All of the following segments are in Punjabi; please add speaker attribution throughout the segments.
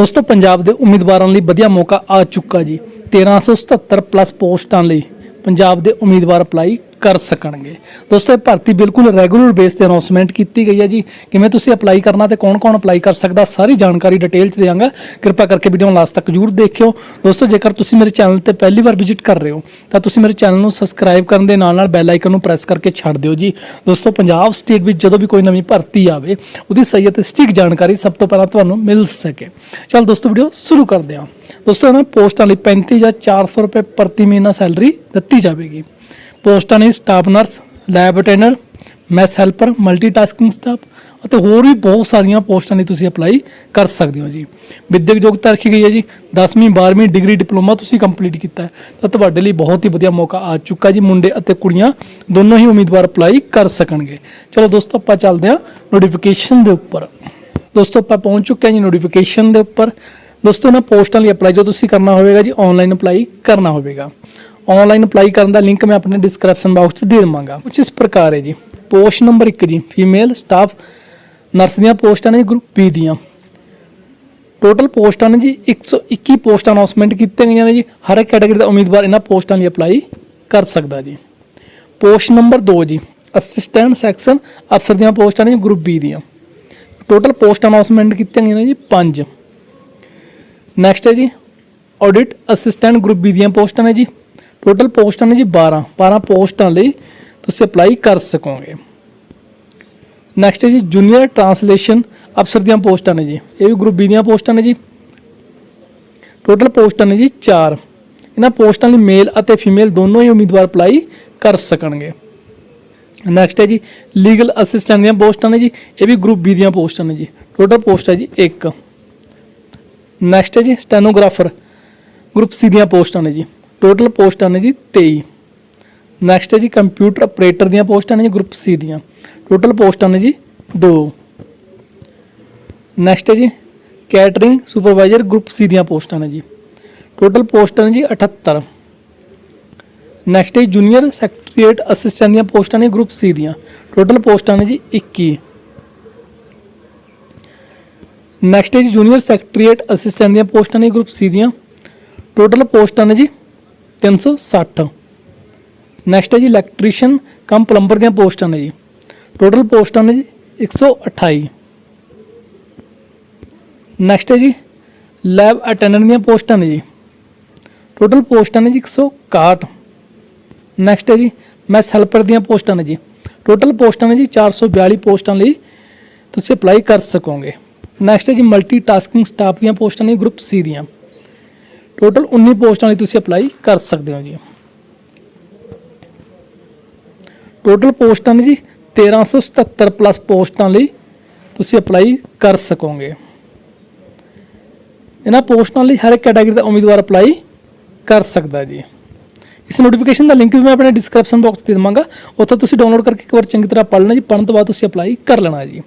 Speaker 1: ਦੋਸਤੋ, ਪੰਜਾਬ ਦੇ ਉਮੀਦਵਾਰਾਂ ਲਈ ਵਧੀਆ ਮੌਕਾ ਆ ਚੁੱਕਾ ਜੀ। 1377 ਪਲੱਸ ਪੋਸਟਾਂ ਲਈ ਪੰਜਾਬ ਦੇ ਉਮੀਦਵਾਰ ਅਪਲਾਈ ਕਰ ਸਕਣਗੇ। ਦੋਸਤੋ, ਇਹ ਭਰਤੀ ਬਿਲਕੁਲ ਰੈਗੂਲਰ ਬੇਸ ਤੇ ਅਨਾਉਂਸਮੈਂਟ ਕੀਤੀ ਗਈ ਹੈ ਜੀ। ਕਿਵੇਂ ਤੁਸੀਂ ਅਪਲਾਈ ਕਰਨਾ ਤੇ ਕੌਣ-ਕੌਣ ਅਪਲਾਈ ਕਰ ਸਕਦਾ, ਸਾਰੀ ਜਾਣਕਾਰੀ ਡਿਟੇਲ ਚ ਦਿਆਂਗਾ। ਕਿਰਪਾ ਕਰਕੇ ਵੀਡੀਓ ਨੂੰ ਲਾਸਟ ਤੱਕ ਜਰੂਰ ਦੇਖਿਓ। ਦੋਸਤੋ, ਜੇਕਰ ਤੁਸੀਂ ਮੇਰੇ ਚੈਨਲ ਤੇ ਪਹਿਲੀ ਵਾਰ ਵਿਜ਼ਿਟ ਕਰ ਰਹੇ ਹੋ, ਤਾਂ ਤੁਸੀਂ ਮੇਰੇ ਚੈਨਲ ਨੂੰ ਸਬਸਕ੍ਰਾਈਬ ਕਰਨ ਦੇ ਨਾਲ ਨਾਲ ਬੈਲ ਆਈਕਨ ਨੂੰ ਪ੍ਰੈਸ ਕਰਕੇ ਛੱਡ ਦਿਓ ਜੀ। ਦੋਸਤੋ, ਪੰਜਾਬ ਸਟੇਟ ਵਿੱਚ ਜਦੋਂ ਵੀ ਕੋਈ ਨਵੀਂ ਭਰਤੀ ਆਵੇ, ਉਹਦੀ ਸਹੀ ਅਤੇ ਸਟਿਕ ਜਾਣਕਾਰੀ ਸਭ ਤੋਂ ਪਹਿਲਾਂ ਤੁਹਾਨੂੰ ਮਿਲ ਸਕੇ। ਚਲ ਦੋਸਤੋ ਵੀਡੀਓ ਸ਼ੁਰੂ ਕਰਦੇ ਹਾਂ। ਦੋਸਤੋ, ਇਹਨਾਂ ਪੋਸਟਾਂ ਲਈ 35 ਜਾਂ 400 ਰੁਪਏ ਪ੍ਰਤੀ ਮਹੀਨਾ ਸੈਲਰੀ ਦਿੱਤੀ ਜਾਵੇਗੀ। ਪੋਸਟਾਂ ਨੇ staff nurse lab attendant mess helper multitasking staff ਅਤੇ ਹੋਰ ਵੀ ਬਹੁਤ ਸਾਰੀਆਂ ਪੋਸਟਾਂ ਲਈ ਤੁਸੀਂ ਅਪਲਾਈ ਕਰ ਸਕਦੇ ਹੋ ਜੀ। ਵਿਦਿਅਕ ਯੋਗਤਾ ਰੱਖੀ ਗਈ ਹੈ ਜੀ। 10ਵੀਂ 12ਵੀਂ ਡਿਗਰੀ ਡਿਪਲੋਮਾ ਤੁਸੀਂ ਕੰਪਲੀਟ ਕੀਤਾ ਹੈ। ਤਾਂ ਤੁਹਾਡੇ ਲਈ ਬਹੁਤ ਹੀ ਵਧੀਆ ਮੌਕਾ ਆ ਚੁੱਕਾ ਜੀ। ਮੁੰਡੇ ਅਤੇ ਕੁੜੀਆਂ ਦੋਨੋਂ ਹੀ ਉਮੀਦਵਾਰ ਅਪਲਾਈ ਕਰ ਸਕਣਗੇ। ਚਲੋ ਦੋਸਤੋ, ਆਪਾਂ ਚੱਲਦੇ ਹਾਂ ਨੋਟੀਫਿਕੇਸ਼ਨ ਦੇ ਉੱਪਰ। ਦੋਸਤੋ, ਆਪਾਂ ਪਹੁੰਚ ਚੁੱਕੇ ਹਾਂ ਜੀ ਨੋਟੀਫਿਕੇਸ਼ਨ ਦੇ ਉੱਪਰ। ਦੋਸਤੋ, ਇਹਨਾਂ ਪੋਸਟਾਂ ਲਈ ਅਪਲਾਈ ਜੋ ਤੁਸੀਂ ਕਰਨਾ ਹੋਵੇਗਾ ਜੀ ਆਨਲਾਈਨ ਅਪਲਾਈ ਕਰਨਾ ਹੋਵੇਗਾ। ਆਨਲਾਈਨ ਅਪਲਾਈ ਕਰਨ ਦਾ ਲਿੰਕ ਮੈਂ ਆਪਣੇ ਡਿਸਕ੍ਰਿਪਸ਼ਨ ਬਾਕਸ 'ਚ ਦੇ ਦੇਵਾਂਗਾ। ਕੁਝ ਇਸ ਪ੍ਰਕਾਰ ਹੈ ਜੀ। ਪੋਸਟ ਨੰਬਰ 1 ਜੀ ਫੀਮੇਲ ਸਟਾਫ ਨਰਸ ਦੀਆਂ ਪੋਸਟਾਂ ਨੇ ਜੀ ਗਰੁੱਪ ਬੀ ਦੀਆਂ। ਟੋਟਲ ਪੋਸਟਾਂ ਨੇ ਜੀ 121 ਪੋਸਟਾਂ ਅਨਾਉਂਸਮੈਂਟ ਕੀਤੀਆਂ ਗਈਆਂ ਨੇ ਜੀ। ਹਰ ਇੱਕ ਕੈਟਾਗਰੀ ਦਾ ਉਮੀਦਵਾਰ ਇਹਨਾਂ ਪੋਸਟਾਂ ਲਈ ਅਪਲਾਈ ਕਰ ਸਕਦਾ ਜੀ। ਪੋਸਟ ਨੰਬਰ 2 ਜੀ ਅਸਿਸਟੈਂਟ ਸੈਕਸ਼ਨ ਅਫਸਰ ਦੀਆਂ ਪੋਸਟਾਂ ਨੇ ਜੀ ਗਰੁੱਪ ਬੀ ਦੀਆਂ। ਟੋਟਲ ਪੋਸਟ ਅਨਾਉਂਸਮੈਂਟ ਕੀਤੀਆਂ ਗਈਆਂ ਨੇ ਜੀ 5 ਨੈਕਸਟ ਹੈ ਜੀ ਆਡਿਟ ਅਸਿਸਟੈਂਟ ਗਰੁੱਪ ਬੀ ਦੀਆਂ ਪੋਸਟਾਂ ਨੇ ਜੀ। ਟੋਟਲ ਪੋਸਟਾਂ ਨੇ ਜੀ 12 12 ਪੋਸਟਾਂ ਲਈ ਤੁਸੀਂ ਅਪਲਾਈ ਕਰ ਸਕੋਗੇ। ਨੈਕਸਟ ਹੈ ਜੀ ਜੂਨੀਅਰ ਟਰਾਂਸਲੇਸ਼ਨ ਅਫਸਰ ਦੀਆਂ ਪੋਸਟਾਂ ਨੇ ਜੀ। ਇਹ ਵੀ ਗਰੁੱਪ ਬੀ ਦੀਆਂ ਪੋਸਟਾਂ ਨੇ ਜੀ। ਟੋਟਲ ਪੋਸਟਾਂ ਨੇ ਜੀ 4 ਇਹਨਾਂ ਪੋਸਟਾਂ ਲਈ ਮੇਲ ਅਤੇ ਫੀਮੇਲ ਦੋਨੋਂ ਹੀ ਉਮੀਦਵਾਰ ਅਪਲਾਈ ਕਰ ਸਕਣਗੇ। ਨੈਕਸਟ ਹੈ ਜੀ ਲੀਗਲ ਅਸਿਸਟੈਂਟ ਦੀਆਂ ਪੋਸਟਾਂ ਨੇ ਜੀ। ਇਹ ਵੀ ਗਰੁੱਪ ਬੀ ਦੀਆਂ ਪੋਸਟਾਂ ਨੇ ਜੀ। ਟੋਟਲ ਪੋਸਟ ਹੈ ਜੀ 1 ਨੈਕਸਟ ਹੈ ਜੀ ਸਟੈਨੋਗ੍ਰਾਫਰ ਗਰੁੱਪ ਸੀ ਦੀਆਂ ਪੋਸਟਾਂ ਨੇ ਜੀ। ਟੋਟਲ ਪੋਸਟਾਂ ਨੇ ਜੀ 23 ਨੈਕਸਟ ਹੈ ਜੀ ਕੰਪਿਊਟਰ ਆਪਰੇਟਰ ਦੀਆਂ ਪੋਸਟਾਂ ਨੇ ਜੀ ਗਰੁੱਪ ਸੀ ਦੀਆਂ ਟੋਟਲ ਪੋਸਟਾਂ ਨੇ ਜੀ 2 ਨੈਕਸਟ ਹੈ ਜੀ ਕੈਟਰਿੰਗ ਸੁਪਰਵਾਈਜ਼ਰ ਗਰੁੱਪ ਸੀ ਦੀਆਂ ਪੋਸਟਾਂ ਨੇ ਜੀ ਟੋਟਲ ਪੋਸਟਾਂ ਨੇ ਜੀ 78 ਨੈਕਸਟ ਹੈ ਜੂਨੀਅਰ ਸੈਕਟਰੀਏਟ ਅਸਿਸਟੈਂਟ ਦੀਆਂ ਪੋਸਟਾਂ ਨੇ ਗਰੁੱਪ ਸੀ ਦੀਆਂ ਟੋਟਲ ਪੋਸਟਾਂ ਨੇ ਜੀ 21 ਨੈਕਸਟ ਹੈ ਜੀ ਜੂਨੀਅਰ ਸੈਕਟਰੀਏਟ ਅਸਿਸਟੈਂਟ ਦੀਆਂ ਪੋਸਟਾਂ ਨੇ ਗਰੁੱਪ ਸੀ ਦੀਆਂ ਟੋਟਲ ਪੋਸਟਾਂ ਨੇ ਜੀ 360 ਨੈਕਸਟ ਹੈ ਜੀ ਇਲੈਕਟ੍ਰੀਸ਼ੀਅਨ ਕਮ ਪਲੰਬਰ ਦੀਆਂ ਪੋਸਟਾਂ ਨੇ ਜੀ। ਟੋਟਲ ਪੋਸਟਾਂ ਨੇ ਜੀ 128 ਨੈਕਸਟ ਹੈ ਜੀ ਲੈਬ ਅਟੈਂਡੈਂਟ ਦੀਆਂ ਪੋਸਟਾਂ ਨੇ ਜੀ। ਟੋਟਲ ਪੋਸਟਾਂ ਨੇ ਜੀ 161 ਨੈਕਸਟ ਹੈ ਜੀ, ਮੈਸ ਹੈਲਪਰ ਦੀਆਂ ਪੋਸਟਾਂ ਨੇ ਜੀ। ਟੋਟਲ ਪੋਸਟਾਂ ਨੇ ਜੀ 442 ਪੋਸਟਾਂ ਲਈ ਤੁਸੀਂ ਅਪਲਾਈ ਕਰ ਸਕੋਗੇ। ਨੈਕਸਟ ਹੈ ਜੀ ਮਲਟੀਟਾਸਕਿੰਗ ਸਟਾਫ ਦੀਆਂ ਪੋਸਟਾਂ ਨੇ ਗਰੁੱਪ ਸੀ ਦੀਆਂ। ਟੋਟਲ 19 ਪੋਸਟਾਂ ਲਈ ਤੁਸੀਂ ਅਪਲਾਈ ਕਰ ਸਕਦੇ ਹੋ ਜੀ। ਟੋਟਲ ਪੋਸਟਾਂ ਨੇ ਜੀ 1377 ਪਲੱਸ ਪੋਸਟਾਂ ਲਈ ਤੁਸੀਂ ਅਪਲਾਈ ਕਰ ਸਕੋਗੇ। ਇਹਨਾਂ ਪੋਸਟਾਂ ਲਈ ਹਰ ਇੱਕ ਕੈਟਾਗਰੀ ਦਾ ਉਮੀਦਵਾਰ ਅਪਲਾਈ ਕਰ ਸਕਦਾ ਜੀ। ਇਸ ਨੋਟੀਫਿਕੇਸ਼ਨ ਦਾ ਲਿੰਕ ਵੀ ਮੈਂ ਆਪਣੇ ਡਿਸਕ੍ਰਿਪਸ਼ਨ ਬਾਕਸ 'ਤੇ ਦੇ ਦੇਵਾਂਗਾ। ਉੱਥੋਂ ਤੁਸੀਂ ਡਾਊਨਲੋਡ ਕਰਕੇ ਇੱਕ ਵਾਰ ਚੰਗੀ ਤਰ੍ਹਾਂ ਪੜ੍ਹ ਲੈਣਾ ਜੀ। ਪੜ੍ਹਨ ਤੋਂ ਬਾਅਦ ਤੁਸੀਂ ਅਪਲਾਈ ਕਰ ਲੈਣਾ ਜੀ।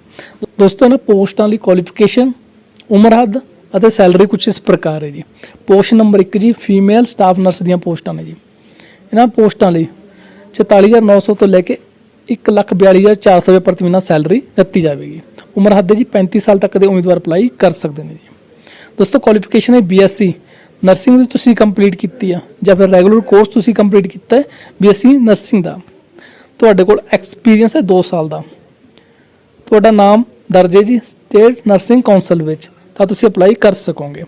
Speaker 1: ਦੋਸਤੋ, ਇਹਨਾਂ ਪੋਸਟਾਂ ਲਈ ਕੁਆਲੀਫਿਕੇਸ਼ਨ ਉਮਰ ਹੱਦ ਅਤੇ ਸੈਲਰੀ ਕੁਝ ਇਸ ਪ੍ਰਕਾਰ ਹੈ ਜੀ। ਪੋਸਟ ਨੰਬਰ 1 ਜੀ, ਫੀਮੇਲ ਸਟਾਫ ਨਰਸ ਦੀਆਂ ਪੋਸਟਾਂ ਨੇ ਜੀ। ਇਹਨਾਂ ਪੋਸਟਾਂ ਲਈ 44900 ਤੋਂ ਲੈ ਕੇ 142400 ਰੁਪਏ ਪ੍ਰਤੀ ਮਹੀਨਾ ਸੈਲਰੀ ਦਿੱਤੀ ਜਾਵੇਗੀ। ਉਮਰ ਹੱਦ ਹੈ ਜੀ 35 ਸਾਲ ਤੱਕ ਦੇ ਉਮੀਦਵਾਰ ਅਪਲਾਈ ਕਰ ਸਕਦੇ ਨੇ ਜੀ। ਦੋਸਤੋ ਕੁਆਲੀਫਿਕੇਸ਼ਨ ਹੈ ਬੀਐਸਸੀ ਨਰਸਿੰਗ ਵਿੱਚ ਤੁਸੀਂ ਕੰਪਲੀਟ ਕੀਤੀ ਆ, ਜਾਂ ਫਿਰ ਰੈਗੂਲਰ ਕੋਰਸ ਤੁਸੀਂ ਕੰਪਲੀਟ ਕੀਤਾ ਹੈ ਬੀਐਸਸੀ ਨਰਸਿੰਗ ਦਾ। ਤੁਹਾਡੇ ਕੋਲ ਐਕਸਪੀਰੀਅੰਸ ਹੈ 2 ਸਾਲ ਦਾ। ਤੁਹਾਡਾ ਨਾਮ ਦਰਜ ਹੈ ਜੀ ਸਟੇਟ ਨਰਸਿੰਗ ਕਾਉਂਸਲ ਵਿੱਚ। ਤਾਂ ਤੁਸੀਂ ਅਪਲਾਈ ਕਰ ਸਕੋਗੇ।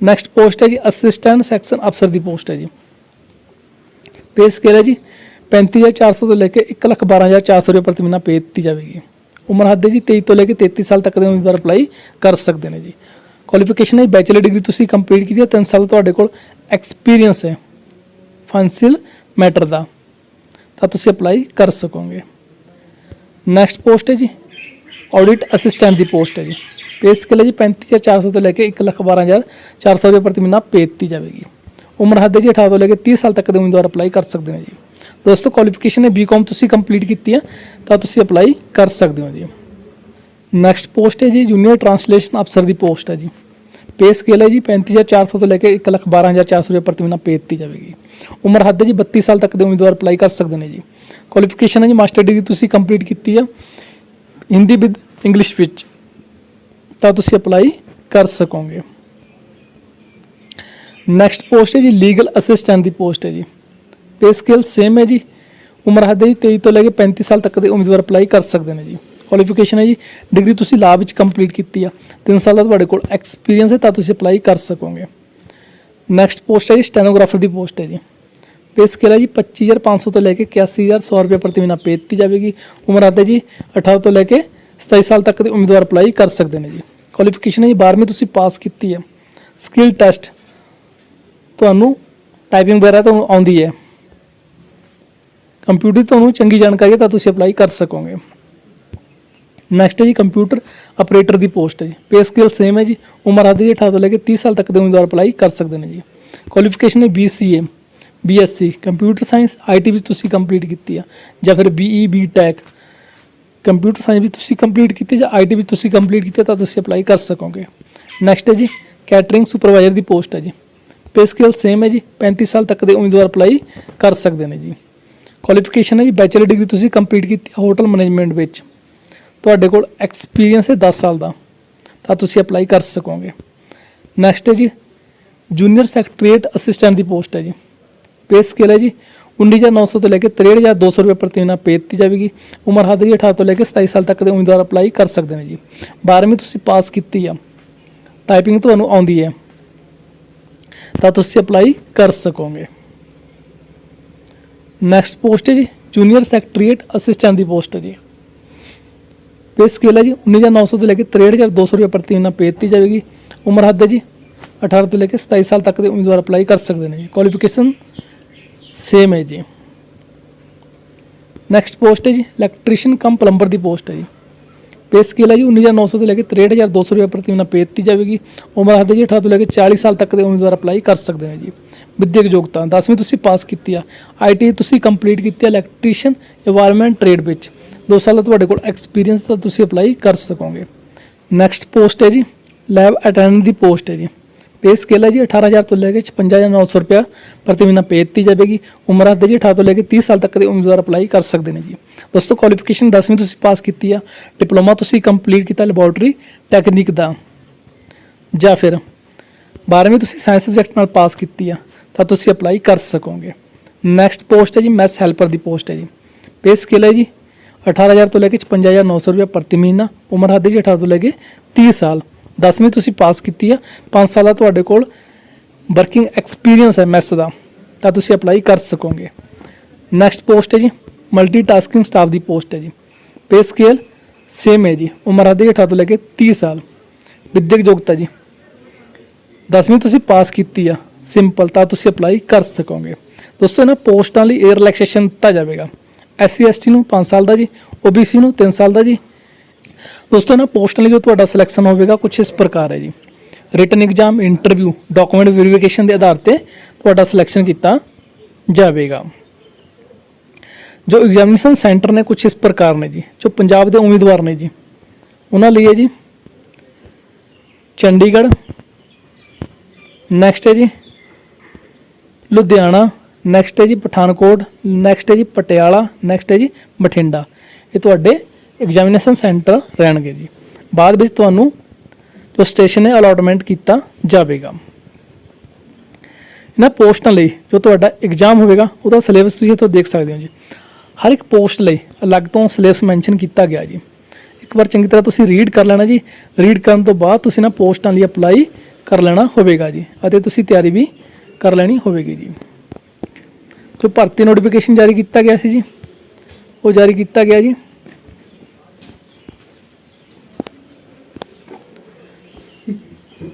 Speaker 1: ਨੈਕਸਟ ਪੋਸਟ ਹੈ ਜੀ ਅਸਿਸਟੈਂਟ ਸੈਕਸ਼ਨ ਅਫਸਰ ਦੀ ਪੋਸਟ ਹੈ ਜੀ। ਪੇ ਸਕੇਲ ਹੈ ਜੀ 35400 ਤੋਂ ਲੈ ਕੇ 112400 ਰੁਪਏ ਪ੍ਰਤੀ ਮਹੀਨਾ ਪੇ ਦਿੱਤੀ ਜਾਵੇਗੀ। ਉਮਰ ਹੱਦ ਹੈ ਜੀ 23 ਤੋਂ ਲੈ ਕੇ 33 ਸਾਲ ਤੱਕ ਦੇ ਉਮੀਦਵਾਰ ਅਪਲਾਈ ਕਰ ਸਕਦੇ ਨੇ ਜੀ। ਕੁਆਲੀਫਿਕੇਸ਼ਨ ਹੈ ਬੈਚਲਰ ਡਿਗਰੀ ਤੁਸੀਂ ਕੰਪਲੀਟ ਕੀਤੀ ਹੈ 3 ਸਾਲ ਤੁਹਾਡੇ ਕੋਲ ਐਕਸਪੀਰੀਅੰਸ ਹੈ। ਫਾਈਨੈਂਸ਼ੀਅਲ ਮੈਟਰ ਦਾ, ਤਾਂ ਤੁਸੀਂ ਅਪਲਾਈ ਕਰ ਸਕੋਗੇ। ਨੈਕਸਟ ਪੋਸਟ ਹੈ ਜੀ ਆਡਿਟ ਅਸਿਸਟੈਂਟ ਦੀ ਪੋਸਟ ਹੈ ਜੀ। ਪੇ ਸਕੇਲ ਹੈ ਜੀ 35400 ਤੋਂ ਲੈ ਕੇ 112400 ਰੁਪਏ ਪ੍ਰਤੀ ਮਹੀਨਾ ਪੇ ਦਿੱਤੀ ਜਾਵੇਗੀ। ਉਮਰ ਹੱਦ ਹੈ ਜੀ 18 ਤੋਂ ਲੈ ਕੇ 30 ਸਾਲ ਤੱਕ ਦੇ ਉਮੀਦਵਾਰ ਅਪਲਾਈ ਕਰ ਸਕਦੇ ਨੇ ਜੀ। ਦੋਸਤੋ ਕੁਆਲੀਫਿਕੇਸ਼ਨ ਹੈ ਬੀਕਾਮ ਤੁਸੀਂ ਕੰਪਲੀਟ ਕੀਤੀ ਹੈ, ਤਾਂ ਤੁਸੀਂ ਅਪਲਾਈ ਕਰ ਸਕਦੇ ਹੋ ਜੀ। ਨੈਕਸਟ ਪੋਸਟ ਹੈ ਜੀ ਜੂਨੀਅਰ ਟਰਾਂਸਲੇਸ਼ਨ ਅਫਸਰ ਦੀ ਪੋਸਟ ਹੈ ਜੀ। ਪੇ ਸਕੇਲ ਹੈ ਜੀ 35400 ਤੋਂ ਲੈ ਕੇ 112400 ਰੁਪਏ ਪ੍ਰਤੀ ਮਹੀਨਾ ਪੇ ਦਿੱਤੀ ਜਾਵੇਗੀ। ਉਮਰ ਹੱਦ ਹੈ ਜੀ 32 ਸਾਲ ਤੱਕ ਦੇ ਉਮੀਦਵਾਰ ਅਪਲਾਈ ਕਰ ਸਕਦੇ ਨੇ ਜੀ। ਕੁਆਲੀਫਿਕੇਸ਼ਨ ਹੈ ਜੀ ਮਾਸਟਰ ਡਿਗਰੀ ਤੁਸੀਂ ਕੰਪਲੀਟ ਕੀਤੀ ਹੈ। ਹਿੰਦੀ ਵਿਦ ਇੰਗਲਿਸ਼ ਵਿੱਚ, ਤਾਂ ਤੁਸੀਂ ਅਪਲਾਈ ਕਰ ਸਕੋਗੇ। ਨੈਕਸਟ ਪੋਸਟ ਹੈ ਜੀ ਲੀਗਲ ਅਸਿਸਟੈਂਟ ਦੀ ਪੋਸਟ ਹੈ ਜੀ। ਪੇ ਸਕੇਲ ਸੇਮ ਹੈ ਜੀ, ਉਮਰ ਹੱਦ ਹੈ ਜੀ 23 ਤੋਂ ਲੈ ਕੇ 35 ਸਾਲ ਤੱਕ ਦੇ ਉਮੀਦਵਾਰ ਅਪਲਾਈ ਕਰ ਸਕਦੇ ਨੇ ਜੀ। ਕੁਆਲੀਫਿਕੇਸ਼ਨ ਹੈ ਜੀ ਡਿਗਰੀ ਤੁਸੀਂ ਲਾ ਵਿੱਚ ਕੰਪਲੀਟ ਕੀਤੀ ਆ। 3 ਸਾਲ ਦਾ ਤੁਹਾਡੇ ਕੋਲ ਐਕਸਪੀਰੀਅੰਸ ਹੈ, ਤਾਂ ਤੁਸੀਂ ਅਪਲਾਈ ਕਰ ਸਕੋਗੇ। ਨੈਕਸਟ ਪੋਸਟ ਹੈ ਜੀ ਸਟੈਨੋਗ੍ਰਾਫਰ ਦੀ ਪੋਸਟ ਹੈ ਜੀ। ਪੇ ਸਕੇਲ ਹੈ ਜੀ 25500 ਤੋਂ ਲੈ ਕੇ 81100 ਰੁਪਏ ਪ੍ਰਤੀ ਮਹੀਨਾ ਪੇ ਦਿੱਤੀ ਜਾਵੇਗੀ। ਉਮਰ ਹੱਦ ਜੀ 18 ਤੋਂ ਲੈ ਕੇ 27 ਸਾਲ ਤੱਕ ਦੇ ਉਮੀਦਵਾਰ ਅਪਲਾਈ ਕਰ ਸਕਦੇ ਨੇ ਜੀ। ਕੁਆਲੀਫਿਕੇਸ਼ਨ ਹੈ ਜੀ 12ਵੀਂ ਤੁਸੀਂ ਪਾਸ ਕੀਤੀ ਹੈ। ਸਕਿੱਲ ਟੈਸਟ ਤੁਹਾਨੂੰ ਟਾਈਪਿੰਗ ਵਗੈਰਾ ਤੁਹਾਨੂੰ ਆਉਂਦੀ ਹੈ। ਕੰਪਿਊਟਰ ਤੁਹਾਨੂੰ ਚੰਗੀ ਜਾਣਕਾਰੀ ਹੈ ਤਾਂ ਤੁਸੀਂ ਅਪਲਾਈ ਕਰ ਸਕੋਗੇ। ਨੈਕਸਟ ਹੈ ਜੀ ਕੰਪਿਊਟਰ ਆਪਰੇਟਰ ਦੀ ਪੋਸਟ ਹੈ ਜੀ। ਪੇ ਸਕੇਲ ਸੇਮ ਹੈ ਜੀ, ਉਮਰ ਹੱਦ ਜੀ 18 ਤੋਂ ਲੈ ਕੇ 30 ਸਾਲ ਤੱਕ ਦੇ ਉਮੀਦਵਾਰ ਅਪਲਾਈ ਕਰ ਸਕਦੇ ਨੇ ਜੀ। ਕੁਆਲੀਫਿਕੇਸ਼ਨ ਹੈ BCA BSc computer science IT ਵਿੱਚ ਤੁਸੀਂ ਕੰਪਲੀਟ ਕੀਤੀ ਆ। ਜਾਂ ਫਿਰ BE B tech computer science ਵਿੱਚ ਤੁਸੀਂ ਕੰਪਲੀਟ ਕੀਤੀ ਜਾਂ IT ਵਿੱਚ ਤੁਸੀਂ ਕੰਪਲੀਟ ਕੀਤਾ ਤਾਂ ਤੁਸੀਂ ਅਪਲਾਈ ਕਰ ਸਕੋਗੇ। ਨੈਕਸਟ ਹੈ ਜੀ ਕੈਟਰਿੰਗ ਸੁਪਰਵਾਈਜ਼ਰ ਦੀ ਪੋਸਟ ਹੈ ਜੀ। ਪੇ ਸਕੇਲ ਸੇਮ ਹੈ ਜੀ 35 ਸਾਲ ਤੱਕ ਦੇ ਉਮੀਦਵਾਰ ਅਪਲਾਈ ਕਰ ਸਕਦੇ ਨੇ ਜੀ। ਕੁਆਲੀਫਿਕੇਸ਼ਨ ਹੈ ਜੀ ਬੈਚਲਰ ਡਿਗਰੀ ਤੁਸੀਂ ਕੰਪਲੀਟ ਕੀਤੀ ਹੋਟਲ ਮੈਨੇਜਮੈਂਟ ਵਿੱਚ। ਤੁਹਾਡੇ ਕੋਲ ਐਕਸਪੀਰੀਅੰਸ ਹੈ 10 ਸਾਲ ਦਾ, ਤਾਂ ਤੁਸੀਂ ਅਪਲਾਈ ਕਰ ਸਕੋਗੇ। ਨੈਕਸਟ ਹੈ ਜੀ ਜੂਨੀਅਰ ਸੈਕਟਰੀਏਟ ਅਸਿਸਟੈਂਟ ਦੀ ਪੋਸਟ ਹੈ ਜੀ। ਪੇ ਸਕੇਲ ਹੈ ਜੀ। 19900 ਤੋਂ ਲੈ ਕੇ 63200 ਰੁਪਏ ਪ੍ਰਤੀ ਮਹੀਨਾ ਪੇ ਦਿੱਤੀ ਜਾਵੇਗੀ। ਉਮਰ ਹੱਦ ਜੀ 18 ਤੋਂ ਲੈ ਕੇ 27 ਸਾਲ ਤੱਕ ਦੇ ਉਮੀਦਵਾਰ ਅਪਲਾਈ ਕਰ ਸਕਦੇ ਨੇ ਜੀ। 12ਵੀਂ ਤੁਸੀਂ ਪਾਸ ਕੀਤੀ ਆ। ਟਾਈਪਿੰਗ ਤੁਹਾਨੂੰ ਆਉਂਦੀ ਹੈ। ਤਾਂ ਤੁਸੀਂ ਅਪਲਾਈ ਕਰ ਸਕੋਗੇ। ਨੈਕਸਟ ਪੋਸਟ ਹੈ ਜੀ। ਜੂਨੀਅਰ ਸੈਕਟਰੀਏਟ ਅਸਿਸਟੈਂਟ ਦੀ ਪੋਸਟ ਹੈ ਜੀ। ਪੇ ਸਕੇਲ ਹੈ ਜੀ। 19900 ਤੋਂ ਲੈ ਕੇ 63200 ਰੁਪਏ ਪ੍ਰਤੀ ਮਹੀਨਾ ਪੇ ਦਿੱਤੀ ਜਾਵੇਗੀ। ਉਮਰ ਹੱਦ ਹੈ ਜੀ। 18 ਤੋਂ ਲੈ ਕੇ 27 ਸਾਲ ਤੱਕ ਦੇ ਉਮੀਦਵਾਰ ਅਪਲਾਈ ਕਰ ਸਕਦੇ ਨੇ ਜੀ। ਕੁਆਲੀਫਿਕੇਸ਼ਨ ਸੇਮ ਹੈ ਜੀ। ਨੈਕਸਟ ਪੋਸਟ ਹੈ ਜੀ ਇਲੈਕਟ੍ਰੀਸ਼ੀਅਨ ਕਮ ਪਲੰਬਰ ਦੀ ਪੋਸਟ ਹੈ ਜੀ। ਪੇ ਸਕੇਲ ਹੈ ਜੀ 19900 ਤੋਂ ਲੈ ਕੇ 63200 ਰੁਪਏ ਪ੍ਰਤੀ ਮਹੀਨਾ ਪੇ ਦਿੱਤੀ ਜਾਵੇਗੀ। ਉਮਰ ਹੱਦ ਜੀ 18 ਤੋਂ ਲੈ ਕੇ 40 ਸਾਲ ਤੱਕ ਦੇ ਉਮੀਦਵਾਰ ਅਪਲਾਈ ਕਰ ਸਕਦੇ ਨੇ ਜੀ। ਵਿਦਿਅਕ ਯੋਗਤਾ 10ਵੀਂ ਤੁਸੀਂ ਪਾਸ ਕੀਤੀ ਆ। ਆਈਟੀ ਤੁਸੀਂ ਕੰਪਲੀਟ ਕੀਤੀ ਆ ਇਲੈਕਟ੍ਰੀਸ਼ੀਅਨ এনवायरमेंट ਟ੍ਰੇਡ ਵਿੱਚ। 2 ਸਾਲ ਦਾ ਤੁਹਾਡੇ ਕੋਲ ਐਕਸਪੀਰੀਅੰਸ ਤਾਂ ਤੁਸੀਂ ਅਪਲਾਈ ਕਰ ਸਕੋਗੇ। ਨੈਕਸਟ ਪੋਸਟ ਹੈ ਜੀ ਲੈਬ ਅਟੈਂਡੈਂਟ ਦੀ ਪੋਸਟ ਹੈ ਜੀ। ਪੇ ਸਕੇਲ ਹੈ ਜੀ 18000 ਤੋਂ ਲੈ ਕੇ 55900 ਰੁਪਏ ਪ੍ਰਤੀ ਮਹੀਨਾ ਪੇ ਦਿੱਤੀ ਜਾਵੇਗੀ ਉਮਰ ਹੱਦ ਹੈ ਜੀ 18 ਤੋਂ ਲੈ ਕੇ 30 ਸਾਲ ਤੱਕ ਦੇ ਉਮੀਦਵਾਰ ਅਪਲਾਈ ਕਰ ਸਕਦੇ ਨੇ ਜੀ ਦੋਸਤੋ ਕੁਆਲੀਫਿਕੇਸ਼ਨ 10ਵੀਂ ਤੁਸੀਂ ਪਾਸ ਕੀਤੀ ਆ ਡਿਪਲੋਮਾ ਤੁਸੀਂ ਕੰਪਲੀਟ ਕੀਤਾ ਲੈਬੋਰੇਟਰੀ ਟੈਕਨੀਕ ਦਾ ਜਾਂ ਫਿਰ 12ਵੀਂ ਤੁਸੀਂ ਸਾਇੰਸ ਸਬਜੈਕਟ ਨਾਲ ਪਾਸ ਕੀਤੀ ਆ ਤਾਂ ਤੁਸੀਂ ਅਪਲਾਈ ਕਰ ਸਕੋਗੇ ਨੈਕਸਟ ਪੋਸਟ ਹੈ ਜੀ ਮੈਸ ਹੈਲਪਰ ਦੀ ਪੋਸਟ ਹੈ ਜੀ ਪੇ ਸਕੇਲ ਹੈ ਜੀ 18000 ਤੋਂ ਲੈ ਕੇ 55900 ਰੁਪਏ ਪ੍ਰਤੀ ਮਹੀਨਾ ਉਮਰ ਹੱਦ ਹੈ ਜੀ 18 ਤੋਂ ਲੈ ਕੇ 30 ਸਾਲ 10ਵੀਂ ਤੁਸੀਂ ਪਾਸ ਕੀਤੀ ਆ 5 ਸਾਲ ਦਾ ਤੁਹਾਡੇ ਕੋਲ ਵਰਕਿੰਗ ਐਕਸਪੀਰੀਅੰਸ ਹੈ ਮੈਸ ਦਾ, ਤਾਂ ਤੁਸੀਂ ਅਪਲਾਈ ਕਰ ਸਕੋਗੇ। ਨੈਕਸਟ ਪੋਸਟ ਹੈ ਜੀ ਮਲਟੀਟਾਸਕਿੰਗ ਸਟਾਫ ਦੀ ਪੋਸਟ ਹੈ ਜੀ। ਪੇ ਸਕੇਲ ਸੇਮ ਹੈ ਜੀ, ਉਮਰ ਹੱਦ ਹੈ 18 ਤੋਂ ਲੈ ਕੇ 30 ਸਾਲ। ਵਿਦਿਅਕ ਯੋਗਤਾ ਜੀ। 10ਵੀਂ ਤੁਸੀਂ ਪਾਸ ਕੀਤੀ ਆ ਸਿੰਪਲ ਤਾਂ ਤੁਸੀਂ ਅਪਲਾਈ ਕਰ ਸਕੋਗੇ। ਦੋਸਤੋ, ਇਹਨਾਂ ਪੋਸਟਾਂ ਲਈ ਏਅਰ ਰਿਲੈਕਸੇਸ਼ਨ ਦਿੱਤਾ ਜਾਵੇਗਾ। ਐਸਸੀ ਐਸਟੀ ਨੂੰ 5 ਸਾਲ ਦਾ ਜੀ ਓਬੀਸੀ ਨੂੰ 3 ਸਾਲ ਦਾ ਜੀ ਦੋਸਤੋ ਇਹਨਾਂ ਪੋਸਟਾਂ ਲਈ ਜੋ ਤੁਹਾਡਾ ਸਿਲੈਕਸ਼ਨ ਹੋਵੇਗਾ ਕੁਝ ਇਸ ਪ੍ਰਕਾਰ ਹੈ ਜੀ। Written exam interview document verification ਦੇ ਆਧਾਰ ਤੇ ਤੁਹਾਡਾ ਸਿਲੈਕਸ਼ਨ ਕੀਤਾ ਜਾਵੇਗਾ। ਜੋ ਐਗਜ਼ਾਮੀਨੇਸ਼ਨ ਸੈਂਟਰ ਨੇ ਕੁਝ ਇਸ ਪ੍ਰਕਾਰ ਨੇ ਜੀ, ਜੋ ਪੰਜਾਬ ਦੇ ਉਮੀਦਵਾਰ ਨੇ ਜੀ, ਉਹਨਾਂ ਲਈ ਹੈ ਜੀ, ਚੰਡੀਗੜ੍ਹ ਨੈਕਸਟ ਹੈ ਜੀ, ਲੁਧਿਆਣਾ ਨੈਕਸਟ ਹੈ ਜੀ ਪਠਾਨਕੋਟ ਨੈਕਸਟ ਹੈ ਜੀ ਪਟਿਆਲਾ ਨੈਕਸਟ ਹੈ ਜੀ ਬਠਿੰਡਾ। ਇਹ ਤੁਹਾਡੇ ਐਗਜ਼ਾਮੀਨੇਸ਼ਨ ਸੈਂਟਰ ਰਹਿਣਗੇ ਜੀ। ਬਾਅਦ ਵਿੱਚ ਤੁਹਾਨੂੰ ਜੋ ਸਟੇਸ਼ਨ ਹੈ ਅਲਾਟਮੈਂਟ ਕੀਤਾ ਜਾਵੇਗਾ। ਇਹਨਾਂ ਪੋਸਟਾਂ ਲਈ ਜੋ ਤੁਹਾਡਾ ਐਗਜ਼ਾਮ ਹੋਵੇਗਾ, ਉਹਦਾ ਸਿਲੇਬਸ ਤੁਸੀਂ ਇੱਥੋਂ ਦੇਖ ਸਕਦੇ ਹੋ ਜੀ। ਹਰ ਇੱਕ ਪੋਸਟ ਲਈ ਅਲੱਗ ਤੋਂ ਸਿਲੇਬਸ ਮੈਂਸ਼ਨ ਕੀਤਾ ਗਿਆ ਜੀ। ਇੱਕ ਵਾਰ ਚੰਗੀ ਤਰ੍ਹਾਂ ਤੁਸੀਂ ਰੀਡ ਕਰ ਲੈਣਾ ਜੀ। ਰੀਡ ਕਰਨ ਤੋਂ ਬਾਅਦ ਤੁਸੀਂ ਨਾ ਪੋਸਟਾਂ ਲਈ ਅਪਲਾਈ ਕਰ ਲੈਣਾ ਹੋਵੇਗਾ ਜੀ ਅਤੇ ਤੁਸੀਂ ਤਿਆਰੀ ਵੀ ਕਰ ਲੈਣੀ ਹੋਵੇਗੀ ਜੀ। ਜੋ ਭਰਤੀ ਨੋਟੀਫਿਕੇਸ਼ਨ ਜਾਰੀ ਕੀਤਾ ਗਿਆ ਸੀ ਜੀ, ਉਹ ਜਾਰੀ ਕੀਤਾ ਗਿਆ ਜੀ।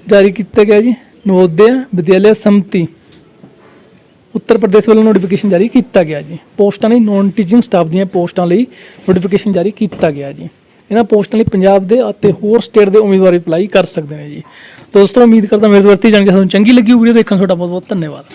Speaker 1: ਜਾਰੀ ਕੀਤਾ ਗਿਆ ਜੀ। ਨਵੋਦਿਆ, ਵਿਦਿਆਲਿਆ, ਸਮਤੀ। ਉੱਤਰ ਪ੍ਰਦੇਸ਼ ਵੱਲੋਂ ਨੋਟੀਫਿਕੇਸ਼ਨ ਜਾਰੀ ਕੀਤਾ ਗਿਆ ਜੀ। ਪੋਸਟਾਂ ਲਈ ਨੌਨ ਟੀਚਿੰਗ ਸਟਾਫ ਦੀਆਂ ਪੋਸਟਾਂ ਲਈ ਨੋਟੀਫਿਕੇਸ਼ਨ ਜਾਰੀ ਕੀਤਾ ਗਿਆ ਜੀ। ਇਹਨਾਂ ਪੋਸਟਾਂ ਲਈ ਪੰਜਾਬ ਦੇ ਅਤੇ ਹੋਰ ਸਟੇਟ ਦੇ ਉਮੀਦਵਾਰ ਅਪਲਾਈ ਕਰ ਸਕਦੇ ਨੇ ਜੀ। ਦੋਸਤੋ, ਉਮੀਦ ਕਰਦਾ ਮੇਰੇ ਵਰਤੀ ਜਾਣਕਾਰੀ ਤੁਹਾਨੂੰ ਚੰਗੀ ਲੱਗੀ ਵੀਡੀਓ ਦੇਖਣ। ਤੁਹਾਡਾ ਬਹੁਤ ਬਹੁਤ ਧੰਨਵਾਦ।